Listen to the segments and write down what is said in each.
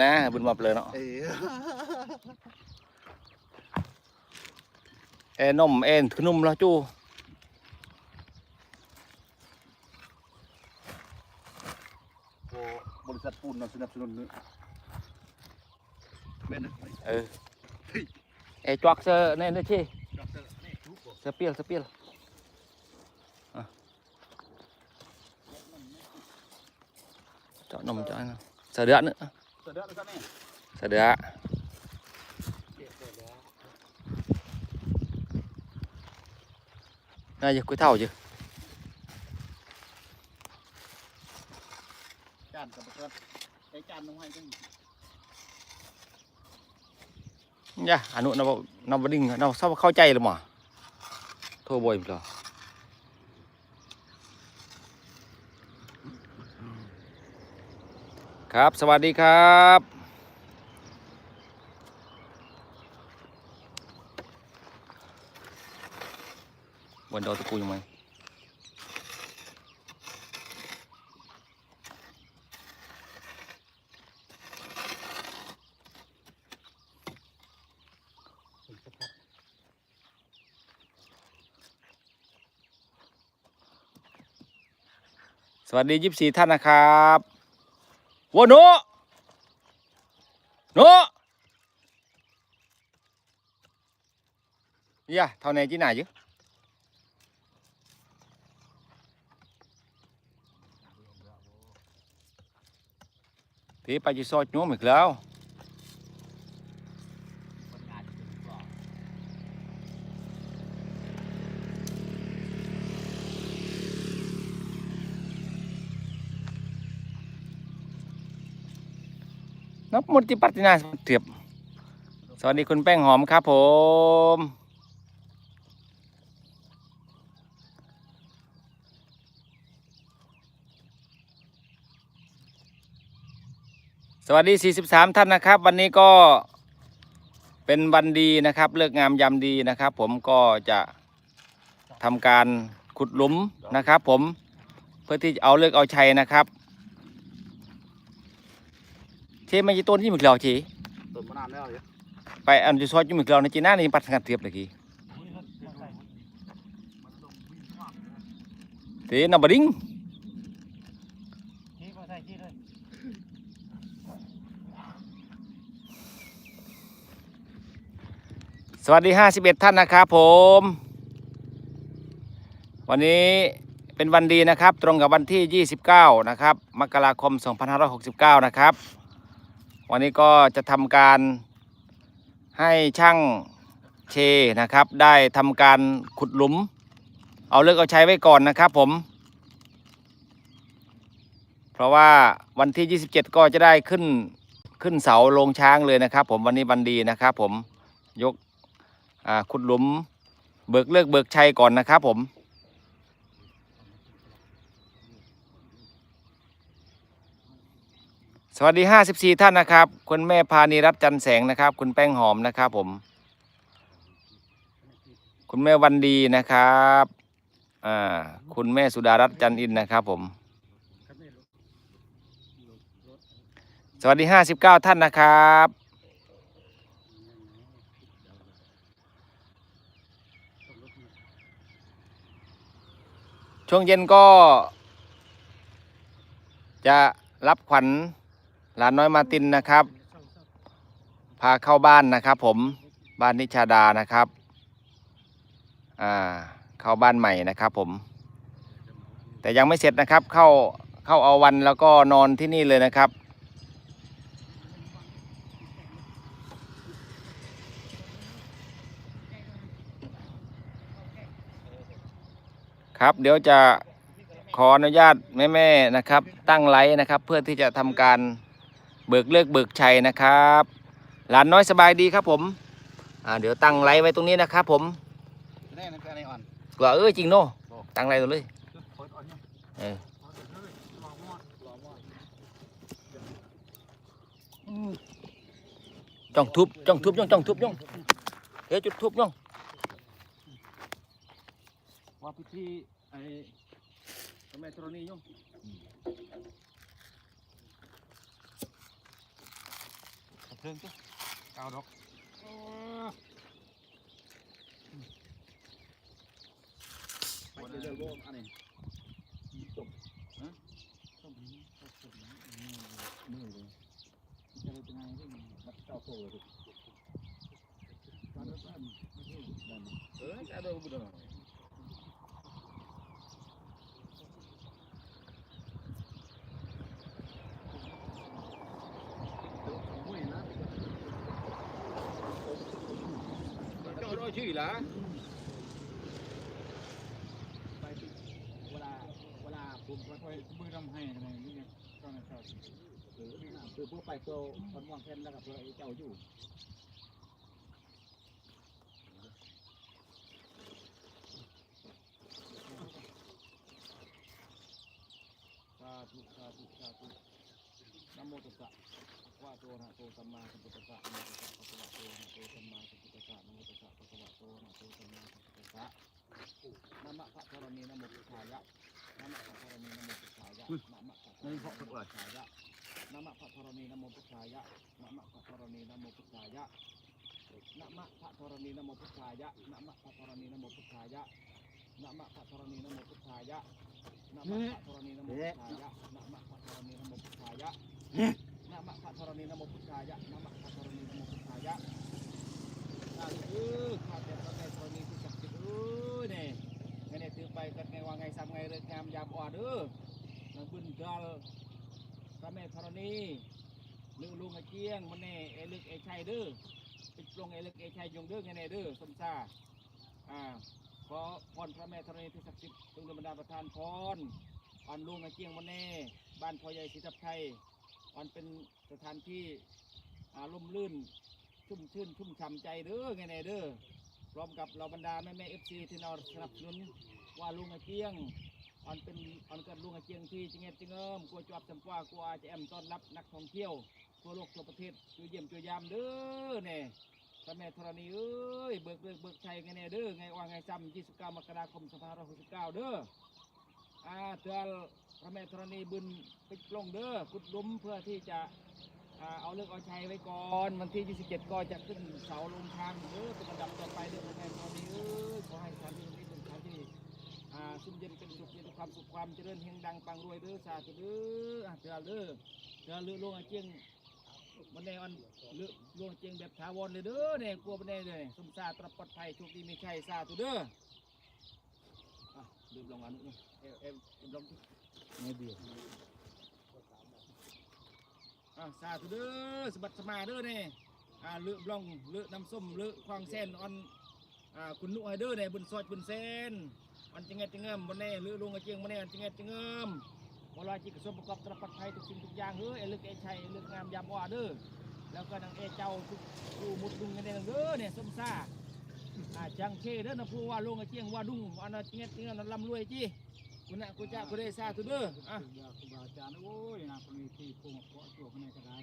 นะบุญมาเลยเนาะเอ้ยเอ็นนมเอ็นขนมแล้วจูโอ้บริษัทปูนเราสนับสนุนเนื้อแม่นนะเออเอยจวักเซอร์เนี่ยนี่ที่ดอกเตอร์นี่ทุกคนเซอร์เปียลเซอร์เปียลอะเจาะนมเจาะนะเสือเดือด nữa เสด็จแล้วกันนี่เสือเดือดเก็บเสร็จแล้วน่าจะกุ้ยเท่า chứ จานกับกระไอ้จานลงให้กัน nha hà nội nó nó vẫn đình nó sao เข้าใจหรือมั้งโทรบ่อยเหรอ ครับ สวัสดีครับ บนดอตะกูยังไงสวัสดียิบสี่ท่านนะครับ วัวโนโนย่าเท่าไหนจีน่าอยู่ thì bà chỉ soi nhúa mực lâu nó một tí bắt tí nào tiệp สวัสดีคุณแป้งหอมครับผม สวัสดี 43 ท่านนะครับ วันนี้ก็เป็นวันดีนะครับเลิกงามยามดีนะครับ ผมก็จะทำการขุดหลุมนะครับ ผมเพื่อที่จะเอาเลิกเอาชัยนะครับ เทไม่ใช่ต้นที่มึกเหล่าชีต้นมานานแล้วเนี่ยไปอันจะซอยที่มึกเหล่าในจีน่านี่ปัดสังกัดเทียบเลยกีเทนำบดิ้งนี่ก็ใส่ที่เลยสวัสดี 51 ท่านนะครับผม วันนี้เป็นวันดีนะครับ ตรงกับวันที่ 29 นะครับ มกราคม 2569 นะครับ วันนี้ก็จะทำการให้ช่างเชนะครับ ได้ทำการขุดหลุม เอาเลิกเอาใช้ไว้ก่อนนะครับผม เพราะว่าวันที่ 27 ก็จะได้ขึ้นขึ้นเสาลงช้างเลยนะครับ ผมวันนี้วันดีนะครับ ผมยกขุดหลุมเบิกเลิกเบิกชัยก่อนนะครับผม สวัสดี 54 ท่านนะครับ คุณแม่พานีรัตน์จันแสงนะครับ คุณแป้งหอมนะครับผม คุณแม่วันดีนะครับอ่าคุณแม่สุดารัตน์จันอินนะครับผม สวัสดี 59 ท่านนะครับ ช่วงเย็นก็จะรับขวัญ หลานน้อยมาตินนะครับ พาเข้าบ้านนะครับ ผมบ้านนิชาดานะครับ อ่า เข้าบ้านใหม่นะครับ ผม แต่ยังไม่เสร็จนะครับ เข้าเข้าเอาวันแล้วก็นอนที่นี่เลยนะครับ ครับ เดี๋ยวจะขออนุญาตแม่ๆนะครับ ตั้งไลฟ์นะครับ เพื่อที่จะทำการ เบิกเลิกเบิกชัยนะครับหลานน้อยสบายดีครับผมอ่าเดี๋ยวตั้งไลฟ์ไว้ตรงนี้นะครับผมแน่นั่นคืออะไรอ่อนว่าเออจริงโน่ตั้งไลฟ์ตัวเลยเปิดอ่อนเนี่ยเออรอมอดรอมอดจ้องทุบจ้องทุบจ้องจ้องทุบจ้องเฮ้ยจุดทุบจ้องว่าพิธีไอ้พระแม่ธรณียง เทิงตัวเก้าดอกไปเดี๋ยวโลอันนี้ต้มฮะต้มนี้ต้มนี้นี่เลยจะเลยเป็นไงที่มันเจ้าโตเลยการรับบ้านไม่ใช่นั่นเออจะเอาบุญหน่อย cho nó chỉ là ไปที่เวลาเวลาผมไปมือทำให้อะไรนี่ไงก็นะครับคือ คือพวกไปตัวคนวางแผนแล้วกับตัวเจ้าอยู่สาธุสาธุสาธุนะโมตัสสะภะคะวะโตอะระหะโตสัมมาสัมพุทธัสสะนะโมตัสสะภะคะวะโตอะระหะโตสัมมาสัมพุทธัสสะนะโมตัสสะภะคะวะโตอะระหะโตสัมมาสัมพุทธัสสะนะมะพระธรณีนะโมพุทธายะนะมะพระธรณีนะโมพุทธายะนะมะพระธรณีนะโมพุทธายะ นะมะพระธรณีนะโมพุทธายะนะมะพระธรณีนะโมพุทธายะนะมะพระธรณีนะโมพุทธายะนะมะพระธรณีนะโมพุทธายะนะมะพระธรณีนะโมพุทธายะนะมะพระธรณีนะโมพุทธายะนะมะพระธรณีนะโมพุทธายะนะมะพระธรณีนะโมพุทธายะนะมะพระธรณีนะโมพุทธายะข้าเออข้าแต่พระแม่ธรณีที่ศักดิ์สิทธิ์เอ้ยเนี่ยไงเนี่ยตื่นไปกันไงว่าไงซ้ำไงเลิกงามยามอ่อนเด้อนังบุญกาล พระแม่ลือลุงไอเจียงมันแน่เอลึกเอชัยเด้อปิดลงเอลึกเอชัยยงเด้อไงเนี่ยเด้อสมซาอ่าขอพรพระแม่ธรณีที่ศักดิ์สิทธิ์จงดลบันดาลประทานพรอ่อนลุงไอเจียงวันแน่บ้านพ่อใหญ่ศรีทับไทยอ่อนเป็นสถานที่อาร่มรื่นชุ่มชื่นชุ่มฉ่ำใจเด้อไงแน่เด้อพร้อมกับเราบรรดาแม่แม่เอฟซีที่เราสนับสนุนว่าลุงไอเจียง อ่อนเป็นอ่อนเกิดลุงอาเจียงที่จิงเงจิงเอิมกลัวจวบจำปากลัวจะแอมต้อนรับนักท่องเที่ยวทั่วโลกทั่วประเทศช่วยเยี่ยมช่วยยามเด้อเนี่ยพระแม่ธรณีเอ้ยเบิกเบิกเบิกชัยไงเนี่ยเด้อไงว่าไงจำ29มกราคม2569เด้ออ่าเตือนพระแม่ธรณีบุญปิดลงเด้อขุดลุมเพื่อที่จะอ่าเอาเลิกเอาชัยไว้ก่อนวันที่ 27 ก็จะขึ้นเสาลงทางเด้อเป็นระดับต่อไปเด้อพระแม่ธรณีเอ้ยขอให้สถานที่นี้เป็นสถานที่ อ่าสุ่มเย็นเป็นสุขมีแต่ความสุขความเจริญเฮงดังปังรวยเด้อสาธุเด้ออะเตือเด้อเตือนเลือลงอาเจียงวันนี้วันเลือลวงเจียงแบบถาวรเลยเด้อเนี่ยกลัวบันไดเลยสมซาตรับปลอดภัยโชคดีไม่ใช่ซาตัวเด้ออะลืมลงอันนี้เอ็มเอ็มเอ็มลงไม่เดียวอะซาตัวเด้อสบัดสมาเด้อเนี่ยอ่าเลือกลองเลือน้ำส้มเลือควางเส้นออนอ่าคุณนุ่ยเด้อเนี่ยบุญซอยบุญเส้น อันจังเงจังเงิมบันไดเลือกลงกระเจียงบันไดอันจังเงจังเงิมวลาจิกสมประกอบตรับปลอดภัยทุกสิ่งทุกอย่างเฮ้ยเอลึกเอชัยเอลึกงามยามว่าเด้อแล้วก็นางเอเจ้าทุกอยู่มุดดุงกันเด้อเด้อเนี่ยส้มซาอาจังเชเด้อนะผู้ว่าลุงกะเจียงว่าดุ้งอันนั้นเงี้ยเงี้ยนั่นลำรวยจีคุณน่ะกูจะกูได้ซาตัวเด้ออะครูบาอาจารย์โอ้ยนะคนนี้ที่พวกเกาะตัวคนนี้ก็ได้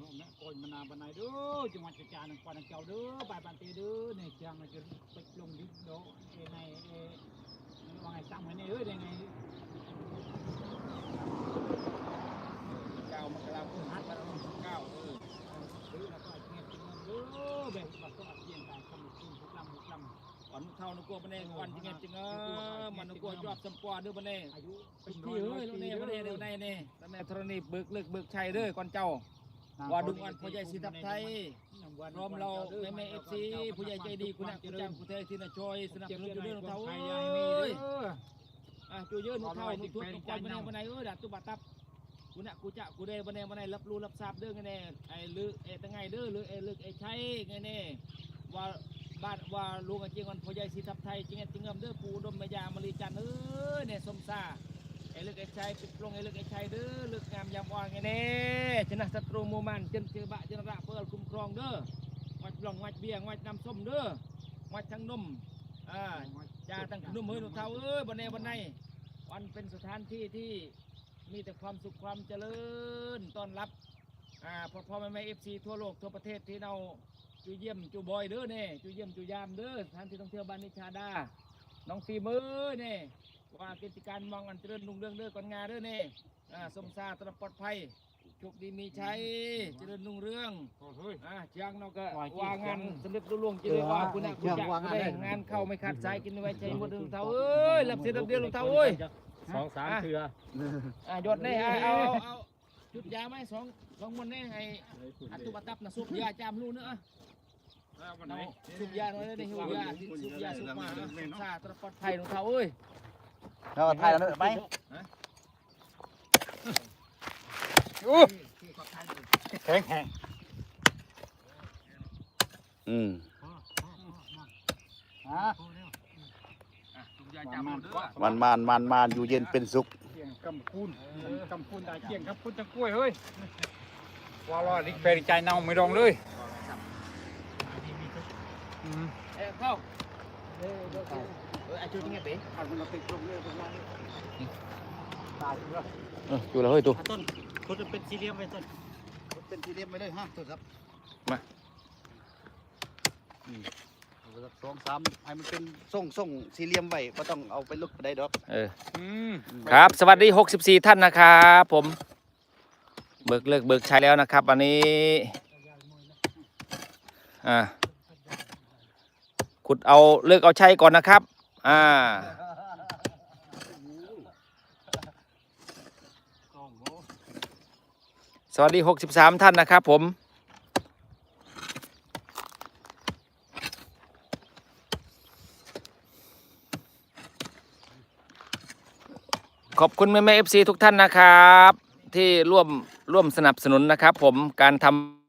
នោះណាកូនមណាបណៃដឺចង្វាត់ចាចានឹងគាត់នឹងចៅដឺបាយបានទីដឺនេះចាំមកជិះពេចលងយឹកដោឯណៃអេនឹងថ្ងៃចាំហ្នឹងអើយថ្ងៃកៅមកក្លាប់ហាត់បានកៅអើយគឺដល់គាត់ញៀតជំនុំដឺបេះបាត់គាត់ជាងតែខ្ញុំគុំពុកឡំពុកឡំគាត់មកថោនគរបណ្ណេគាត់ជាងជាងមិនគរជាប់សម្ព័ន្ធដឺបណ្ណេអាយុពេញ100នេះបណ្ណេនេះនេះតែមេធរនេះបើកលើកបើកឆៃដឺគាត់ចៅ ว่าดุงอันผู้ใหญ่สิทับไทยรวมเราแม่แม่เอฟซีผู้ใหญ่ใจดีคุณนักจุณจ้างคุณเทที่น่ะชอยสนับสนุนอยู่ด้วยของเขาเอ้ยอะจูเยอะนุ่งเท่านุ่งทวดนุ่งคอยมาแน่มาไหนเอ้ยดัดตุบัดตับกูน่ะกูจะกูได้มาแน่มาไหนรับรู้รับทราบเด้อไงแน่ไอ้ลือเอตั้งไงเด้อหรือไอ้ลือไอ้ใช้ไงแน่ว่าบ้านว่าลุงกับเจียงวันผู้ใหญ่สิทับไทยจริงจริงเงิมเด้อปูดมมายามาลีจันเอ้ยเนี่ยสมซา ไอ้ลึกไอ้ใช้ปิดลงไอ้ลึกไอ้ใช้เด้อเลึกงามยามอ่อนไงแน่ชนะศัตรูมูมันจนเจอบะจนระเปิลคุ้มครองเด้องัดบลองงัดเบียร์งัดน้ำส้มเด้องัดทั้งนมอ่าจ่าทั้งขนมเฮ้ยหนูเท่าเอ้ยบนในบนในวันเป็นสถานที่ที่มีแต่ความสุขความเจริญต้อนรับอ่าพ่อพ่อแม่แม่เอฟซีทั่วโลกทั่วประเทศที่เราจูเยี่ยมจูบอยเด้อเน่จูเยี่ยมจูยามเด้อสถานที่ท่องเที่ยวบ้านนิชาดาน้องฟีมือเน่ ว่ากิจการมองอันเจริญรุ่งเรืองเด้อก่อนงานเด้อเนี่ยอ่าสมซาตระปลอดภัยโชชคดีมีชัยเจริญรุ่งเรืองเฮ้ยอะเชียงเราก็ว่าจริงวางงานเชียงสำเร็จรุ่ล่วงจะได้ว่าคุณนะคุณจะวางงานได้ได้งานเข้าไม่ขาดสายกินไว้ใจหมดลุงเท้าเอ้ยรับเสียรับเดียวลุงเท้าเอ้ยสองสามเถื่ออะหยดนี่เอาเอาเอาเอาจุดยาไหมสองสองมันนี่ไอ้อัตุบตับนะซุปยาจามลูกเนื้อะวันไหนซุปยาหน่อยได้หิวยาซุปยาซุปมาซาตระปลอดภัยลุงเท้าเอ้ย เราถ่ายแล้วไปแข็งแข็งอืมฮะอะซุปยาจามลูกเด้อมันมานมันมานอยู่เย็นเป็นสุขเกี่ยงกำคูนกำคูนได้เกี่ยงกำคูนจังกล้วยเฮ้ยว่าลอยดิแปลงใจเน่าไม่รองเลยอืมเอ้ยเข้า เออเออเออไอ้จุดนี้เป๋อันมันติดลงเลยตรงนั้นตายแล้วอยู่แล้วเฮ้ยตัวต้นคุณเป็นสี่เหลี่ยมไปต้นเป็นสี่เหลี่ยมไปเลยฮะต้นครับมาสองสามให้มันเป็นส่งส่งสี่เหลี่ยมไว้ไม่ต้องเอาไปลุกไปได้ดอกเอออืมครับ สวัสดี 64 ท่านนะครับผม เบิกเลิกเบิกใช้แล้วนะครับ วันนี้อ่าขุดเอาเลิกเอาใช้ก่อนนะครับ อ่าสวัสดี 63 ท่านนะครับผม ขอบคุณแม่แม่เอฟซีทุกท่านนะครับ ที่ร่วมร่วมสนับสนุนนะครับผมการทำ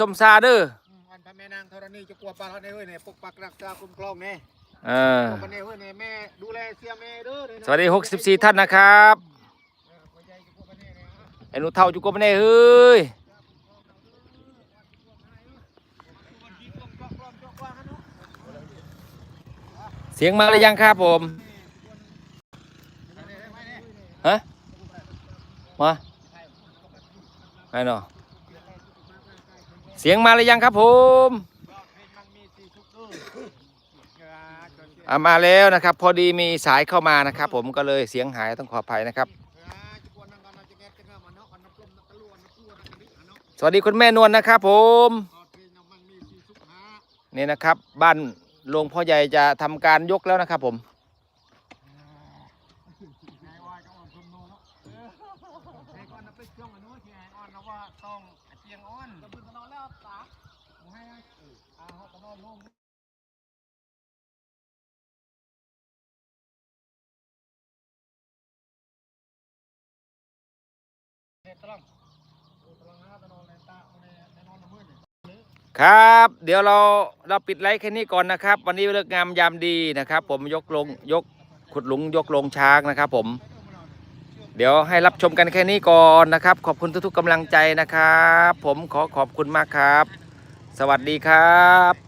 สมซาเด้ออันพระแม่นางธรณีจะกลัวปลาในเฮ้ยเนี่ยปกปักรักษาคุ้มครองเนี่ยเออปกปักในเฮ้ยเนี่ยแม่ดูแลเสียแม่เด้อเด้อสวัสดี64ท่านนะครับพ่อใหญ่จะกลัวปลาเนี่ยเนี่ยไอ้หนูเท่าจุกบเน่เฮ้ยเสียงมาหรือยังครับผม ฮะ มาไงเนาะเสียงมาหรือยังครับผมอะมาแล้วนะครับ พอดีมีสายเข้ามานะครับ ผมก็เลยเสียงหายต้องขออภัยนะครับ สวัสดีคุณแม่นวลนะครับ ผมนี่นะครับ บ้านหลวงพ่อใหญ่จะทำการยกแล้วนะครับ ผม ช่องเจียงอ้อนจะพึ่งมานอนแล้วป๋าผมให้นะเออาเขาก็นอนลงเนี่ยตลังตลังานอนในตาในในนอนน้ำครับ เดี๋ยวเราเราปิดไลค์แค่นี้ก่อนนะครับ วันนี้เลิกงามยามดีนะครับ ผมยกลงยกขุดหลุงยกลงช้างนะครับ ผม เดี๋ยวให้รับชมกันแค่นี้ก่อนนะครับ ขอบคุณทุกๆกำลังใจนะครับ ผมขอขอบคุณมากครับ สวัสดีครับ